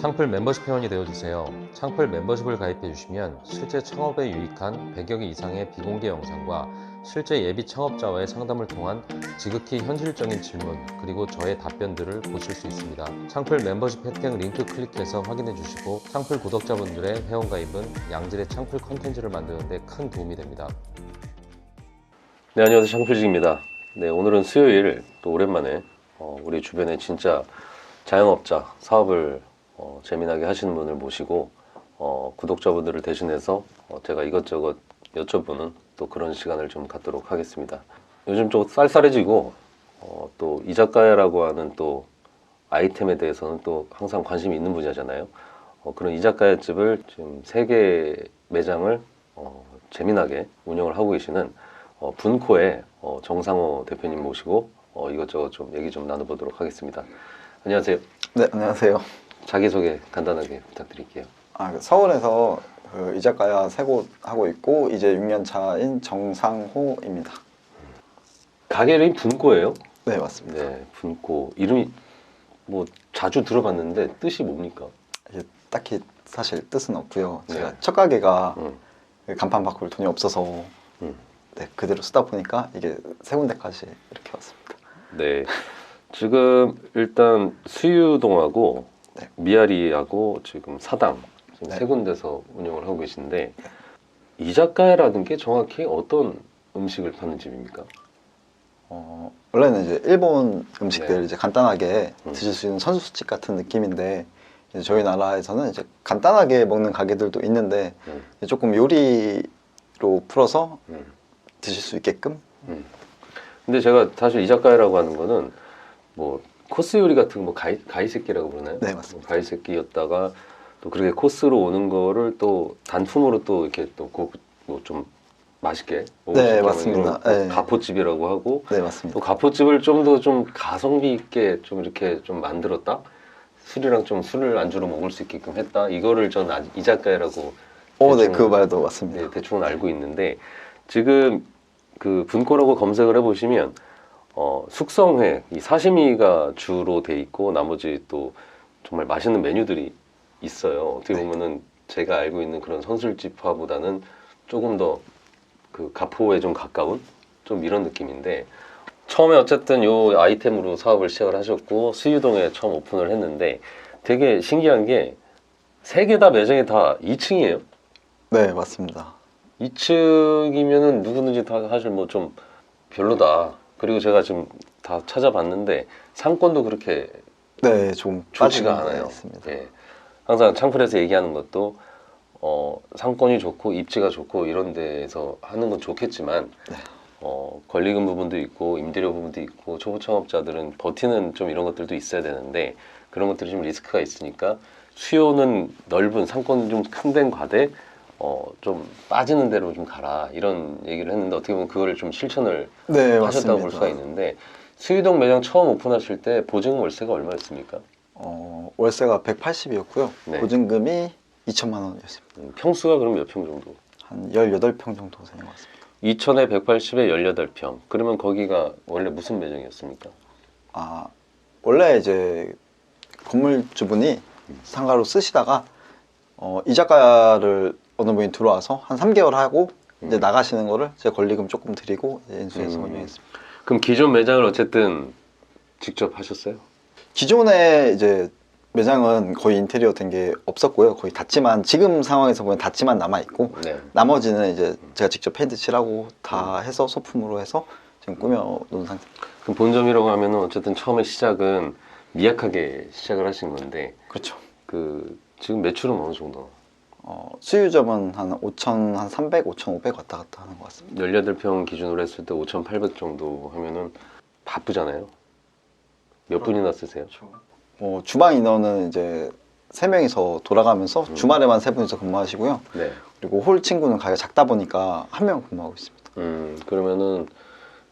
창풀 멤버십 회원이 되어주세요. 창풀 멤버십을 가입해 주시면 실제 창업에 유익한 100여 개 이상의 비공개 영상과 실제 예비 창업자와의 상담을 통한 지극히 현실적인 질문 그리고 저의 답변들을 보실 수 있습니다. 창풀 멤버십 혜택 링크 클릭해서 확인해 주시고 창풀 구독자분들의 회원가입은 양질의 창풀 컨텐츠를 만드는 데 큰 도움이 됩니다. 네 안녕하세요 창풀직입니다. 네 오늘은 수요일 또 오랜만에 어, 우리 주변에 진짜 자영업자 사업을 어, 재미나게 하시는 분을 모시고 어, 구독자분들을 대신해서 어, 제가 이것저것 여쭤보는 또 그런 시간을 좀 갖도록 하겠습니다. 요즘 좀 쌀쌀해지고 어, 또 이자카야라고 하는 또 아이템에 대해서는 또 항상 관심이 있는 분야잖아요. 어, 그런 이자카야 집을 지금 세 개 매장을 어, 재미나게 운영을 하고 계시는 어, 분코의 어, 정상호 대표님 모시고 어, 이것저것 좀 얘기 좀 나눠보도록 하겠습니다. 안녕하세요. 네, 안녕하세요. 자기소개 간단하게 부탁드릴게요. 아, 그 서울에서 그 이자카야 세 곳 하고 있고 이제 6년 차인 정상호입니다. 가게 이름이 분코예요? 네, 맞습니다. 네, 분코. 이름이 뭐 자주 들어봤는데 뜻이 뭡니까? 이게 딱히 사실 뜻은 없고요. 제가 네. 첫 가게가 음. 그 간판 바꿀 돈이 없어서 음. 네, 그대로 쓰다 보니까 이게 세 군데까지 이렇게 왔습니다. 네. 지금 일단 수유동하고 네. 미아리하고 지금 사당 지금 네. 세 군데서 운영을 하고 계신데 이자카야라는 게 정확히 어떤 음식을 파는 집입니까? 어, 원래는 이제 일본 음식들 네. 이제 간단하게 음. 드실 수 있는 선수집 같은 느낌인데 이제 저희 나라에서는 이제 간단하게 먹는 가게들도 있는데 음. 조금 요리로 풀어서 음. 드실 수 있게끔 음. 근데 제가 사실 이자카야라고 하는 거는 뭐 코스 요리 같은 거 가이, 가이세끼라고 그러나요? 네, 맞습니다. 뭐 가이세끼였다가 또 그렇게 코스로 오는 거를 또 단품으로 또 이렇게 또뭐좀 맛있게 네, 맞습니다. 그런 네. 가포집이라고 하고 네 맞습니다. 또 가포집을 좀더좀 가성비 있게 좀 이렇게 좀 만들었다. 술이랑 좀 술을 안주로 먹을 수 있게끔 했다. 이거를 전 아- 이자카야라고 오, 네, 대충- 그 말도 맞습니다. 네, 대충은 알고 있는데 지금 그 분코라고 검색을 해보시면 어, 숙성회, 이 사시미가 주로 돼 있고 나머지 또 정말 맛있는 메뉴들이 있어요. 어떻게 네. 보면은 제가 알고 있는 그런 선술집화보다는 조금 더 그 가포에 좀 가까운 좀 이런 느낌인데 처음에 어쨌든 요 아이템으로 사업을 시작을 하셨고 수유동에 처음 오픈을 했는데 되게 신기한 게 세 개 다 매장이 다 2층이에요. 네 맞습니다. 2층이면은 누구든지 다 사실 뭐 좀 별로다. 그리고 제가 지금 다 찾아봤는데 상권도 그렇게 네, 좀 좋지가 않아요. 있습니다. 예. 항상 창풀에서 얘기하는 것도 어, 상권이 좋고 입지가 좋고 이런 데에서 하는 건 좋겠지만 네. 어, 권리금 부분도 있고 임대료 부분도 있고 초보 창업자들은 버티는 좀 이런 것들도 있어야 되는데 그런 것들이 좀 리스크가 있으니까 수요는 넓은 상권 좀큰 데는 과대 어, 좀 빠지는 대로 좀 가라 이런 얘기를 했는데 어떻게 보면 그거를 좀 실천을 네 하셨다고 맞습니다. 볼 수가 있는데 수유동 매장 처음 오픈하실 때 보증금 월세가 얼마였습니까? 어, 월세가 180이었고요. 네. 보증금이 2천만 원이었습니다. 음, 평수가 그럼 몇 평 정도? 한 18평 정도 되는 것 같습니다. 2천에 180에 18평. 그러면 거기가 원래 무슨 매장이었습니까? 아 원래 이제 건물주분이 상가로 쓰시다가 어, 이자카야를 어느 분이 들어와서 한 3개월 하고 이제 음. 나가시는 거를 제가 권리금 조금 드리고 이제 인수해서 음. 운영했습니다. 그럼 기존 매장을 어쨌든 직접 하셨어요? 기존에 이제 매장은 거의 인테리어 된 게 없었고요. 거의 닫지만 지금 상황에서 보면 닫지만 남아 있고 네. 나머지는 이제 제가 직접 페인트 칠하고 다 해서 소품으로 해서 지금 꾸며 놓은 상태. 그럼 본점이라고 하면은 어쨌든 처음에 시작은 미약하게 시작을 하신 건데 그렇죠. 그 지금 매출은 어느 정도? 어, 수유점은 한 5천, 한 300, 5,500 왔다 갔다 하는 것 같습니다. 18평 기준으로 했을 때 5,800 정도 하면은 바쁘잖아요. 몇 분이나 쓰세요? 뭐 주방 인원은 이제 세 명이서 돌아가면서 음. 주말에만 세 분이서 근무하시고요. 네. 그리고 홀 친구는 가게 작다 보니까 한 명 근무하고 있습니다. 음, 그러면은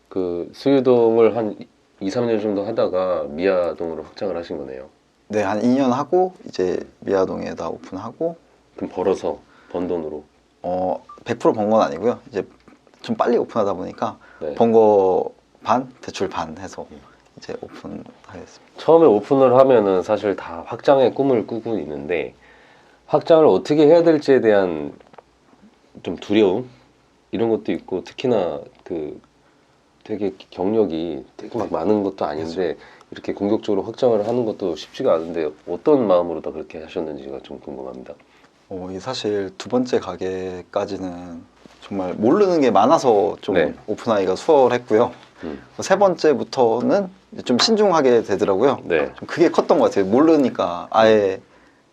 그 수유동을 한 2, 3년 정도 하다가 미아동으로 확장을 하신 거네요. 네, 한 2년 하고 이제 미아동에다 오픈하고 그럼 벌어서 번 돈으로. 어, 100%번 건 아니고요. 이제 좀 빨리 오픈하다 보니까 네. 번거 반, 대출 반 해서 이제 오픈하겠습니다. 처음에 오픈을 하면은 사실 다 확장의 꿈을 꾸고 있는데 확장을 어떻게 해야 될지에 대한 좀 두려움 이런 것도 있고 특히나 그 되게 경력이 되게 막 많은 것도 아닌데 이렇게 공격적으로 확장을 하는 것도 쉽지가 않은데 어떤 마음으로 다 그렇게 하셨는지가 좀 궁금합니다. 어, 이 사실 두 번째 가게까지는 정말 모르는 게 많아서 좀 네. 오픈하기가 수월했고요. 음. 세 번째부터는 좀 신중하게 되더라고요. 네. 좀 그게 컸던 것 같아요. 모르니까 아예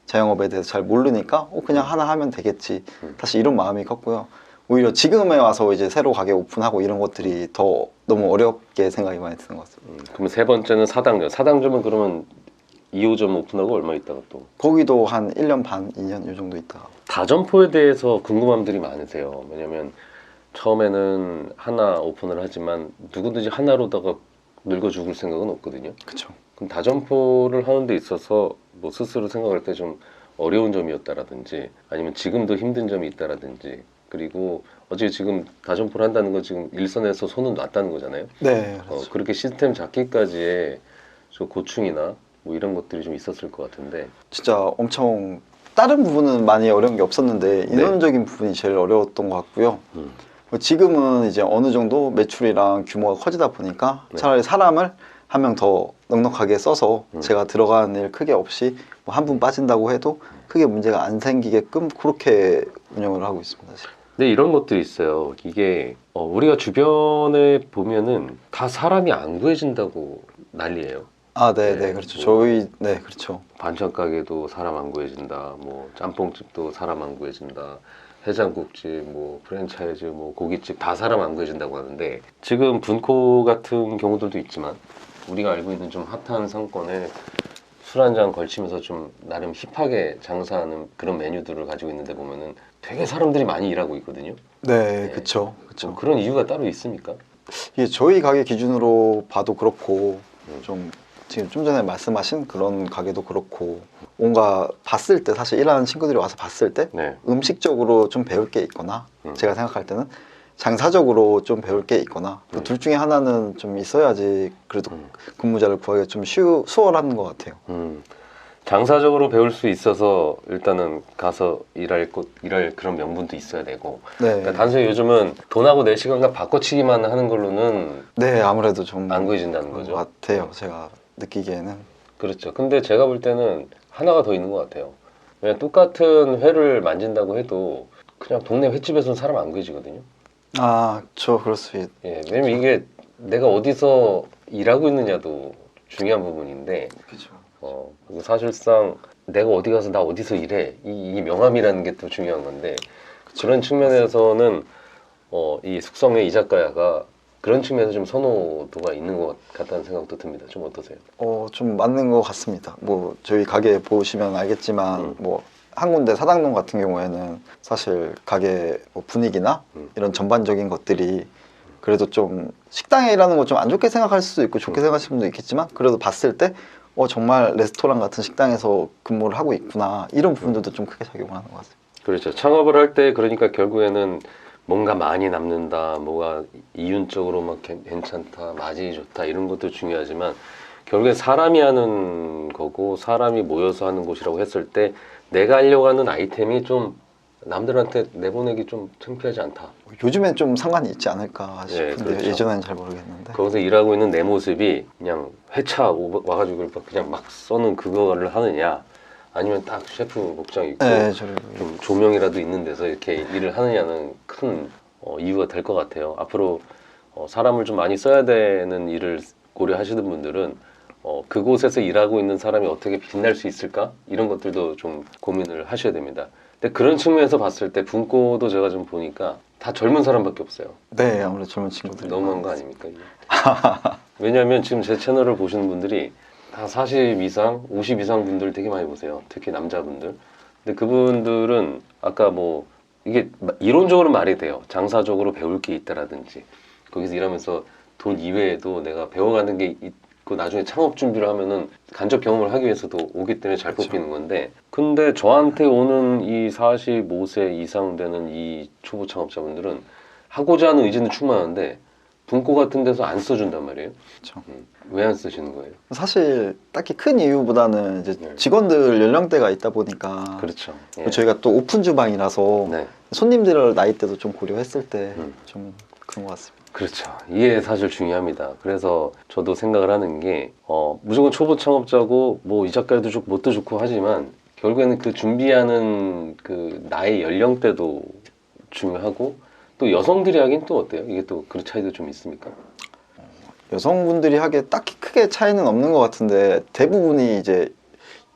자영업에 대해서 잘 모르니까 어, 그냥 하나 하면 되겠지. 음. 사실 이런 마음이 컸고요. 오히려 지금에 와서 이제 새로 가게 오픈하고 이런 것들이 더 너무 어렵게 생각이 많이 드는 것 같습니다. 음, 그러면 세 번째는 사당점. 사당점은 그러면 2호점 오픈하고 얼마 있다가 또 거기도 한 1년 반, 2년 이 정도 있다가 다점포에 대해서 궁금함들이 많으세요. 왜냐면 처음에는 하나 오픈을 하지만 누구든지 하나로다가 늙어 죽을 생각은 없거든요. 그쵸. 그럼 다점포를 하는 데 있어서 뭐 스스로 생각할 때 좀 어려운 점이었다라든지 아니면 지금도 힘든 점이 있다라든지 그리고 어제 지금 다점포를 한다는 건 지금 일선에서 손은 놨다는 거잖아요. 네, 어, 그렇죠. 그렇게 시스템 잡기까지의 저 고충이나 뭐 이런 것들이 좀 있었을 것 같은데 진짜 엄청 다른 부분은 많이 어려운 게 없었는데 인원적인 부분이 제일 어려웠던 것 같고요. 음. 뭐 지금은 이제 어느 정도 매출이랑 규모가 커지다 보니까 네. 차라리 사람을 한 명 더 넉넉하게 써서 음. 제가 들어가는 일 크게 없이 뭐 한 분 빠진다고 해도 크게 문제가 안 생기게끔 그렇게 운영을 하고 있습니다. 지금. 근데 이런 것들이 있어요. 이게 어, 우리가 주변에 보면은 다 사람이 안 구해진다고 난리예요. 아, 네, 네, 네, 그렇죠. 뭐. 저희, 네, 그렇죠. 반찬 가게도 사람 안 구해진다. 뭐 짬뽕집도 사람 안 구해진다. 해장국집, 뭐 프랜차이즈, 뭐 고깃집 다 사람 안 구해진다고 하는데 지금 분코 같은 경우들도 있지만 우리가 알고 있는 좀 핫한 상권에 술 한 잔 걸치면서 좀 나름 힙하게 장사하는 그런 메뉴들을 가지고 있는데 보면은 되게 사람들이 많이 일하고 있거든요. 네, 네. 그렇죠. 좀 그렇죠. 그런 이유가 따로 있습니까? 이게 저희 가게 기준으로 봐도 그렇고 음. 좀 지금 좀 전에 말씀하신 그런 가게도 그렇고 뭔가 봤을 때 사실 일하는 친구들이 와서 봤을 때 네. 음식적으로 좀 배울 게 있거나 음. 제가 생각할 때는 장사적으로 좀 배울 게 있거나 음. 둘 중에 하나는 좀 있어야지 그래도 음. 근무자를 구하기가 좀 쉬우, 수월한 것 같아요. 음, 장사적으로 배울 수 있어서 일단은 가서 일할 곳 일할 그런 명분도 있어야 되고 네, 그러니까 단순히 요즘은 돈하고 내 시간과 바꿔치기만 하는 걸로는 네 아무래도 좀 안 구해진다는 거죠. 것 같아요. 제가 느끼기에는 그렇죠. 근데 제가 볼 때는 하나가 더 있는 것 같아요. 왜냐 똑같은 회를 만진다고 해도 그냥 동네 횟집에서는 사람 안 구해지거든요. 아 저 그럴 수 있. 예, 왜냐면 이게 내가 어디서 일하고 있느냐도 중요한 부분인데 그죠. 어, 그리고 사실상 내가 어디 가서 나 어디서 일해 이, 이 명함이라는 게 또 중요한 건데 그런 측면에서는 어, 이 숙성의 이자카야가 그런 측면에서 좀 선호도가 있는 것 같다는 생각도 듭니다. 좀 어떠세요? 어, 좀 맞는 것 같습니다. 뭐 저희 가게 보시면 알겠지만 음. 뭐한 군데 사당동 같은 경우에는 사실 가게 뭐 분위기나 음. 이런 전반적인 것들이 그래도 좀 식당에 일하는 거 좀 안 좋게 생각할 수도 있고 좋게 음. 생각하시는 분도 있겠지만 그래도 봤을 때 어, 정말 레스토랑 같은 식당에서 근무를 하고 있구나 이런 부분들도 좀 크게 작용을 하는 것 같습니다. 그렇죠. 창업을 할 때 그러니까 결국에는 뭔가 많이 남는다, 뭐가 이윤적으로 막 괜- 괜찮다, 마진이 좋다 이런 것도 중요하지만 결국에 사람이 하는 거고 사람이 모여서 하는 곳이라고 했을 때 내가 하려고 하는 아이템이 좀 남들한테 내보내기 좀 창피하지 않다. 요즘엔 좀 상관이 있지 않을까 예, 싶은데 그렇죠. 예전에는 잘 모르겠는데 거기서 일하고 있는 내 모습이 그냥 회차 오- 와가지고 그냥 막 써는 그거를 하느냐 아니면 딱 셰프 복장 입고 네, 저를 좀 조명이라도 있는 데서 이렇게 일을 하느냐는 큰 어, 이유가 될 것 같아요. 앞으로 어, 사람을 좀 많이 써야 되는 일을 고려하시는 분들은 어, 그곳에서 일하고 있는 사람이 어떻게 빛날 수 있을까 이런 것들도 좀 고민을 하셔야 됩니다. 근데 그런 측면에서 봤을 때 분코도 제가 좀 보니까 다 젊은 사람밖에 없어요. 네 아무래도 젊은 친구들이 너무한 거 아닙니까? 왜냐하면 지금 제 채널을 보시는 분들이 다40 이상, 50 이상 분들 되게 많이 보세요. 특히 남자분들. 근데 그분들은 아까 뭐 이게 마- 이론적으로 말이 돼요. 장사적으로 배울 게 있다라든지 거기서 일하면서 돈 이외에도 내가 배워가는 게 있고 나중에 창업 준비를 하면은 간접 경험을 하기 위해서도 오기 때문에 잘 그렇죠. 뽑히는 건데 근데 저한테 오는 이 45세 이상 되는 이 초보 창업자분들은 하고자 하는 의지는 충만한데 분고 같은 데서 안 써준단 말이에요. 그렇죠. 왜안 쓰시는 거예요? 사실 딱히 큰 이유보다는 이제 네. 직원들 연령대가 있다 보니까 그렇죠. 예. 저희가 또 오픈 주방이라서 네. 손님들 나이대도 좀 고려했을 때 음. 좀 그런 것 같습니다. 그렇죠. 이게 사실 중요합니다. 그래서 저도 생각을 하는 게, 어, 무조건 초보 창업자고, 뭐, 이자카야도 좋고, 뭣도 좋고 하지만, 결국에는 그 준비하는 그 나의 연령대도 중요하고, 또 여성들이 하긴 또 어때요? 이게 또 그런 차이도 좀 있습니까? 여성분들이 하기에 딱히 크게 차이는 없는 것 같은데 대부분이 이제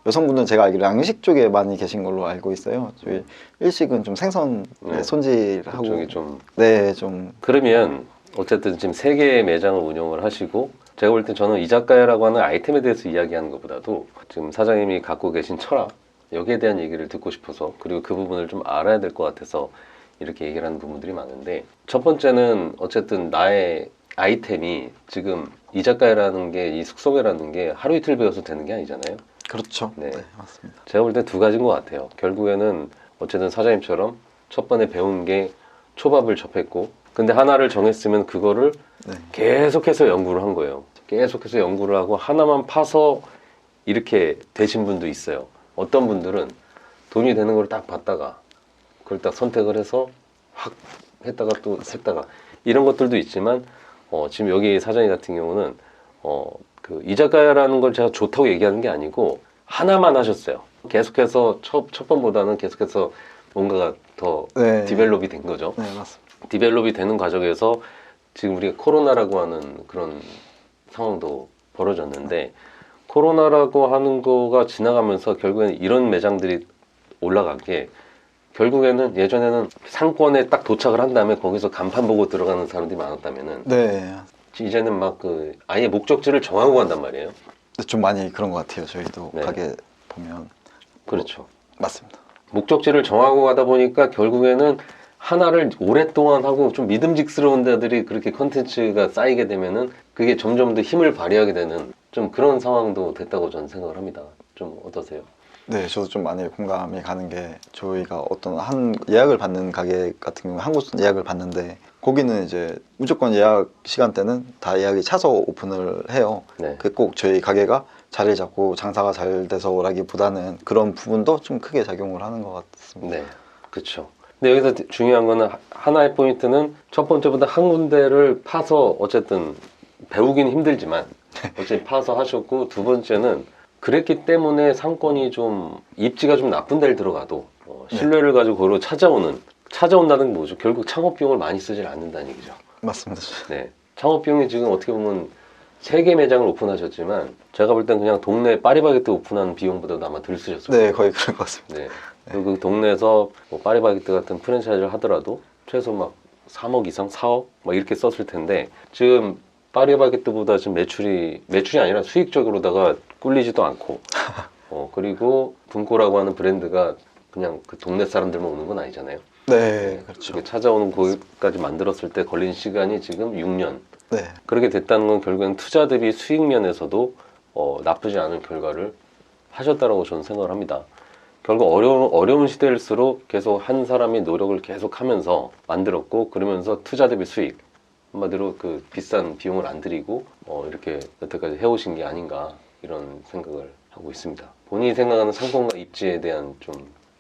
여성분들은 제가 알기로 양식 쪽에 많이 계신 걸로 알고 있어요. 저희 일식은 좀 생선 네. 손질하고 그쪽이 좀. 네, 좀 그러면, 어쨌든 지금 세 개의 매장을 운영을 하시고, 제가 볼 때 저는 이자카야라고 하는 아이템에 대해서 이야기하는 것보다도, 지금 사장님이 갖고 계신 철학, 여기에 대한 얘기를 듣고 싶어서, 그리고 그 부분을 좀 알아야 될 것 같아서, 이렇게 얘기를 하는 부분들이 많은데 첫 번째는 어쨌든 나의 아이템이 지금 이자카야라는 게 이 숙성회라는 게 하루 이틀 배워서 되는 게 아니잖아요. 그렇죠. 네. 네, 맞습니다. 제가 볼 때 두 가지인 것 같아요. 결국에는 어쨌든 사장님처럼 첫 번에 배운 게 초밥을 접했고 근데 하나를 정했으면 그거를 네. 계속해서 연구를 한 거예요. 계속해서 연구를 하고 하나만 파서 이렇게 되신 분도 있어요. 어떤 분들은 돈이 되는 걸 딱 봤다가 그걸 딱 선택을 해서 확 했다가 또 했다가 이런 것들도 있지만 어, 지금 여기 사장님 같은 경우는 어, 그 이자카야라는 걸 제가 좋다고 얘기하는 게 아니고 하나만 하셨어요. 계속해서 첫, 첫 번보다는 계속해서 뭔가가 더 네. 디벨롭이 된 거죠. 네, 맞습니다. 디벨롭이 되는 과정에서 지금 우리가 코로나라고 하는 그런 상황도 벌어졌는데 코로나라고 하는 거가 지나가면서 결국에는 이런 매장들이 올라간 게 결국에는 예전에는 상권에 딱 도착을 한 다음에 거기서 간판 보고 들어가는 사람들이 많았다면은 네. 이제는 막 그 아예 목적지를 정하고 간단 말이에요. 좀 많이 그런 것 같아요. 저희도 네. 가게 보면 그렇죠. 맞습니다. 목적지를 정하고 가다 보니까 결국에는 하나를 오랫동안 하고 좀 믿음직스러운 데들이 그렇게 컨텐츠가 쌓이게 되면은 그게 점점 더 힘을 발휘하게 되는 좀 그런 상황도 됐다고 저는 생각을 합니다. 좀 어떠세요? 네, 저도 좀 많이 공감이 가는 게 저희가 어떤 한 예약을 받는 가게 같은 경우 한 곳 예약을 받는데 거기는 이제 무조건 예약 시간대는 다 예약이 차서 오픈을 해요. 네. 그 꼭 저희 가게가 자리 잡고 장사가 잘 돼서라기보다는 그런 부분도 좀 크게 작용을 하는 것 같습니다. 네, 그렇죠. 근데 여기서 중요한 거는 하- 하나의 포인트는 첫 번째보다 한 군데를 파서 어쨌든 배우기는 힘들지만 어쨌든 파서 하셨고 두 번째는 그랬기 때문에 상권이 좀 입지가 좀 나쁜 데를 들어가도 어, 신뢰를 가지고 거기로 찾아오는 찾아온다는 게 뭐죠? 결국 창업 비용을 많이 쓰질 않는다는 얘기죠. 맞습니다. 네, 창업 비용이 지금 어떻게 보면 세 개 매장을 오픈하셨지만 제가 볼 땐 그냥 동네 파리바게뜨 오픈한 비용보다도 아마 덜 쓰셨을 거예요. 네, 거의 그런 것 같습니다. 네. 그리고 그 동네에서 뭐 파리바게뜨 같은 프랜차이즈를 하더라도 최소 막 3억 이상, 4억 막 이렇게 썼을 텐데 지금 파리바게뜨보다 지금 매출이 매출이 아니라 수익적으로다가 꿀리지도 않고 어 그리고 분코라고 하는 브랜드가 그냥 그 동네 사람들만 오는 건 아니잖아요. 네, 그렇죠. 이렇게 찾아오는 거기까지 만들었을 때 걸린 시간이 지금 6년. 네, 그렇게 됐다는 건 결국엔 투자 대비 수익 면에서도 어, 나쁘지 않은 결과를 하셨다라고 저는 생각을 합니다. 결국 어려운 어려운 시대일수록 계속 한 사람이 노력을 계속 하면서 만들었고 그러면서 투자 대비 수익 한마디로 그 비싼 비용을 안 들이고 어, 이렇게 여태까지 해오신 게 아닌가 이런 생각을 하고 있습니다. 본인이 생각하는 상권과 입지에 대한 좀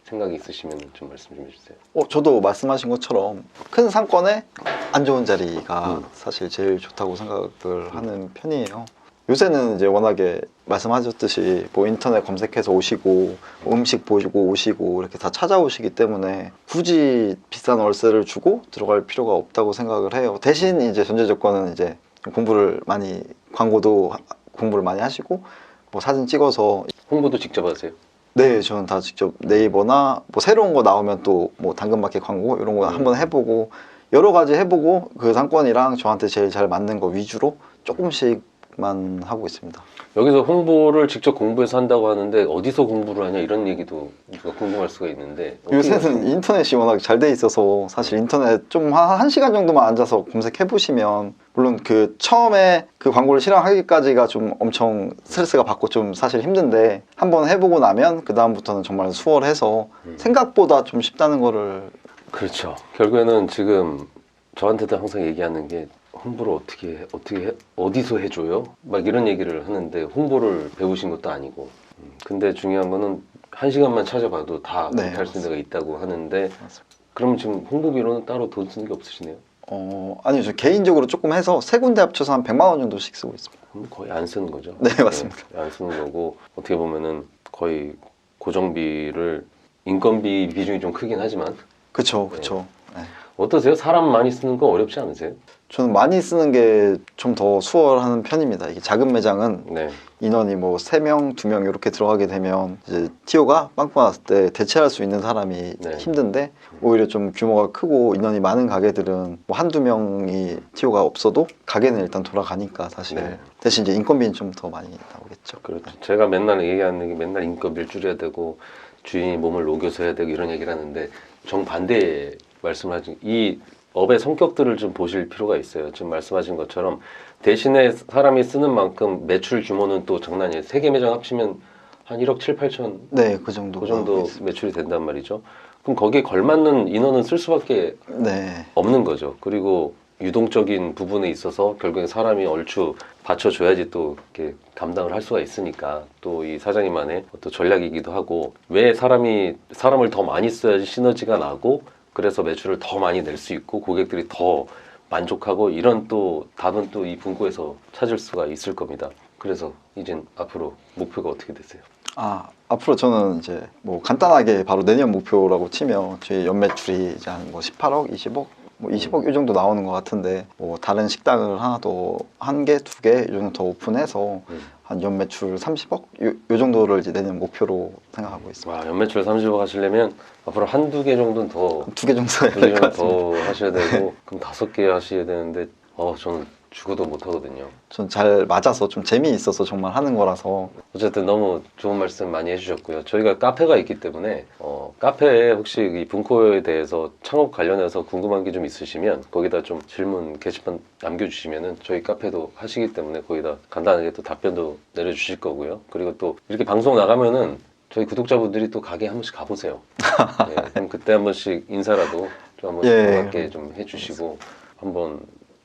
생각이 있으시면 좀 말씀 좀 해주세요. 어, 저도 말씀하신 것처럼 큰 상권에 안 좋은 자리가 음. 사실 제일 좋다고 생각을 하는 편이에요. 요새는 이제 워낙에 말씀하셨듯이 뭐 인터넷 검색해서 오시고 뭐 음식 보시고 오시고 이렇게 다 찾아오시기 때문에 굳이 비싼 월세를 주고 들어갈 필요가 없다고 생각을 해요. 대신 이제 전제 조건은 이제 공부를 많이 광고도 하- 공부를 많이 하시고 뭐 사진 찍어서 홍보도 직접 하세요. 네, 저는 다 직접 네이버나 뭐 새로운 거 나오면 또 뭐 당근마켓 광고 이런 거 음. 한번 해보고 여러 가지 해보고 그 상권이랑 저한테 제일 잘 맞는 거 위주로 조금씩 만 하고 있습니다. 여기서 홍보를 직접 공부해서 한다고 하는데 어디서 공부를 하냐 이런 얘기도 궁금할 수가 있는데 요새는 인터넷이 워낙 잘 돼 있어서 사실 인터넷 좀 한 시간 정도만 앉아서 검색해 보시면 물론 그 처음에 그 광고를 실행하기까지가 좀 엄청 스트레스가 받고 좀 사실 힘든데 한번 해보고 나면 그 다음부터는 정말 수월해서 음. 생각보다 좀 쉽다는 거를 그렇죠. 결국에는 지금 저한테도 항상 얘기하는 게 홍보를 어떻게 해- 어떻게 해- 어디서 해줘요? 막 이런 얘기를 하는데 홍보를 배우신 것도 아니고. 음, 근데 중요한 거는 한 시간만 찾아봐도 다 네, 못할 수 있는 데가 있다고 하는데 맞습니다. 그럼 지금 홍보비로는 따로 돈 쓰는 게 없으시네요? 어, 아니요, 저 개인적으로 조금 해서 세 군데 합쳐서 한 100만 원 정도씩 쓰고 있습니다. 그럼 거의 안 쓰는 거죠? 네, 맞습니다. 네, 안 쓰는 거고 어떻게 보면은 거의 고정비를 인건비 비중이 좀 크긴 하지만 그쵸, 그쵸. 네. 어떠세요? 사람 많이 쓰는 거 어렵지 않으세요? 저는 많이 쓰는 게 좀 더 수월하는 편입니다. 이게 작은 매장은 네. 인원이 뭐 3명, 2명 이렇게 들어가게 되면 이제 티오가 빵꾸 났을 때 대체할 수 있는 사람이 네. 힘든데 오히려 좀 규모가 크고 인원이 많은 가게들은 뭐 한두 명이 티오가 없어도 가게는 일단 돌아가니까 사실 네. 대신 이제 인건비는 좀 더 많이 나오겠죠. 그렇죠. 제가 맨날 얘기하는 게 맨날 인건비를 줄여야 되고 주인이 몸을 녹여서 해야 되고 이런 얘기를 하는데 정반대의 말씀하신 이 업의 성격들을 좀 보실 필요가 있어요. 지금 말씀하신 것처럼 대신에 사람이 쓰는 만큼 매출 규모는 또 장난이 아니에요. 세 개 매장 합치면 한 1억 7, 8천 네, 그 정도. 그 정도 매출이 된단 말이죠. 그럼 거기에 걸맞는 인원은 쓸 수밖에 네, 없는 거죠. 그리고 유동적인 부분에 있어서 결국에 사람이 얼추 받쳐줘야지 또 이렇게 감당을 할 수가 있으니까 또 이 사장님만의 어떤 전략이기도 하고 왜 사람이 사람을 더 많이 써야지 시너지가 나고 그래서 매출을 더 많이 낼 수 있고 고객들이 더 만족하고 이런 또 답은 또 이 분고에서 찾을 수가 있을 겁니다. 그래서 이젠 앞으로 목표가 어떻게 되세요? 아 앞으로 저는 이제 뭐 간단하게 바로 내년 목표라고 치면 저희 연매출이 이제 한뭐 18억, 20억, 뭐 20억 이 정도 나오는 것 같은데 뭐 다른 식당을 하나 더 한 개, 두 개 이 정도 더 오픈해서 음. 한 연매출 30억 요, 요 정도를 이제 내년 목표로 생각하고 있습니다. 와 연매출 30억 하시려면 앞으로 한두 개 정도는 더 두 개 정도 해야 두될것 같습니다. 더 하셔야 되고 그럼 다섯 개 하셔야 되는데 어 저는 죽어도 못 하거든요. 전 잘 맞아서 좀 재미있어서 정말 하는 거라서 어쨌든 너무 좋은 말씀 많이 해주셨고요. 저희가 카페가 있기 때문에 어, 카페에 혹시 이 분코에 대해서 창업 관련해서 궁금한 게 좀 있으시면 거기다 좀 질문 게시판 남겨주시면은 저희 카페도 하시기 때문에 거기다 간단하게 또 답변도 내려주실 거고요. 그리고 또 이렇게 방송 나가면은 저희 구독자분들이 또 가게 한 번씩 가보세요. 예, 그럼 그때 한 번씩 인사라도 좀 한번 예. 반갑게 좀 해주시고 한번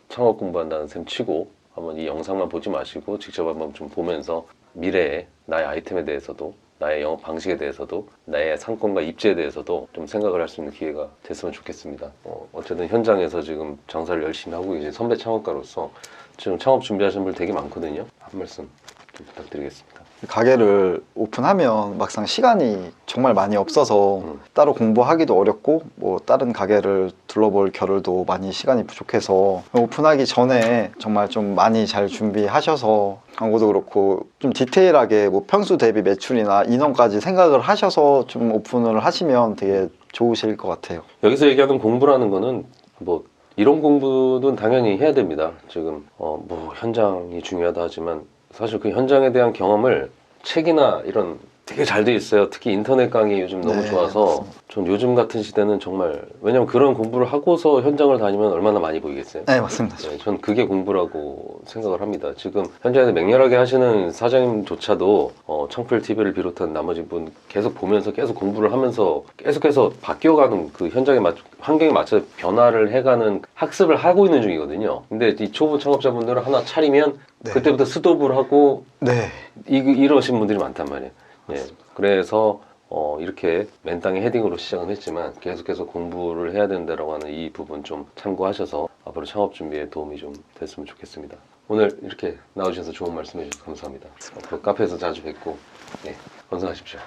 창업 공부한다는 셈 치고 한번 이 영상만 보지 마시고 직접 한번 좀 보면서 미래에 나의 아이템에 대해서도 나의 영업 방식에 대해서도 나의 상권과 입지에 대해서도 좀 생각을 할 수 있는 기회가 됐으면 좋겠습니다. 어, 어쨌든 현장에서 지금 장사를 열심히 하고 계신 선배 창업가로서 지금 창업 준비하시는 분 되게 많거든요. 한 말씀 좀 부탁드리겠습니다. 가게를 오픈하면 막상 시간이 정말 많이 없어서 음. 따로 공부하기도 어렵고 뭐 다른 가게를 둘러볼 겨를도 많이 시간이 부족해서 오픈하기 전에 정말 좀 많이 잘 준비하셔서 광고도 그렇고 좀 디테일하게 뭐 평수 대비 매출이나 인원까지 생각을 하셔서 좀 오픈을 하시면 되게 좋으실 것 같아요. 여기서 얘기하는 공부라는 거는 뭐 이론 공부는 당연히 해야 됩니다. 지금 어 뭐 현장이 중요하다 하지만 사실 그 현장에 대한 경험을 책이나 이런 되게 잘 돼 있어요. 특히 인터넷 강의 요즘 너무 네, 좋아서 맞습니다. 전 요즘 같은 시대는 정말 왜냐면 그런 공부를 하고서 현장을 다니면 얼마나 많이 보이겠어요. 네 맞습니다. 네, 전 그게 공부라고 생각을 합니다. 지금 현장에서 맹렬하게 하시는 사장님조차도 어, 청풀 TV를 비롯한 나머지 분 계속 보면서 계속 공부를 하면서 계속해서 바뀌어가는 그 현장에 맞 환경에 맞춰 변화를 해가는 학습을 하고 있는 중이거든요. 근데 이 초보 창업자분들은 하나 차리면 네. 그때부터 스톱을 하고 네. 이, 이러신 분들이 많단 말이에요. 예. 그래서 어, 이렇게 맨땅에 헤딩으로 시작은 했지만 계속해서 공부를 해야 된다라고 하는 이 부분 좀 참고하셔서 앞으로 창업 준비에 도움이 좀 됐으면 좋겠습니다. 오늘 이렇게 나와주셔서 좋은 말씀 해주셔서 감사합니다. 앞으로 카페에서 자주 뵙고 네, 건강하십시오.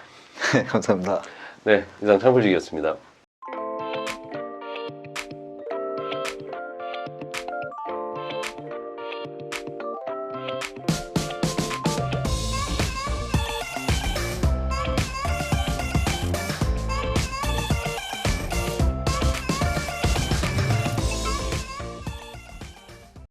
감사합니다. 네, 이상 창풀직이었습니다.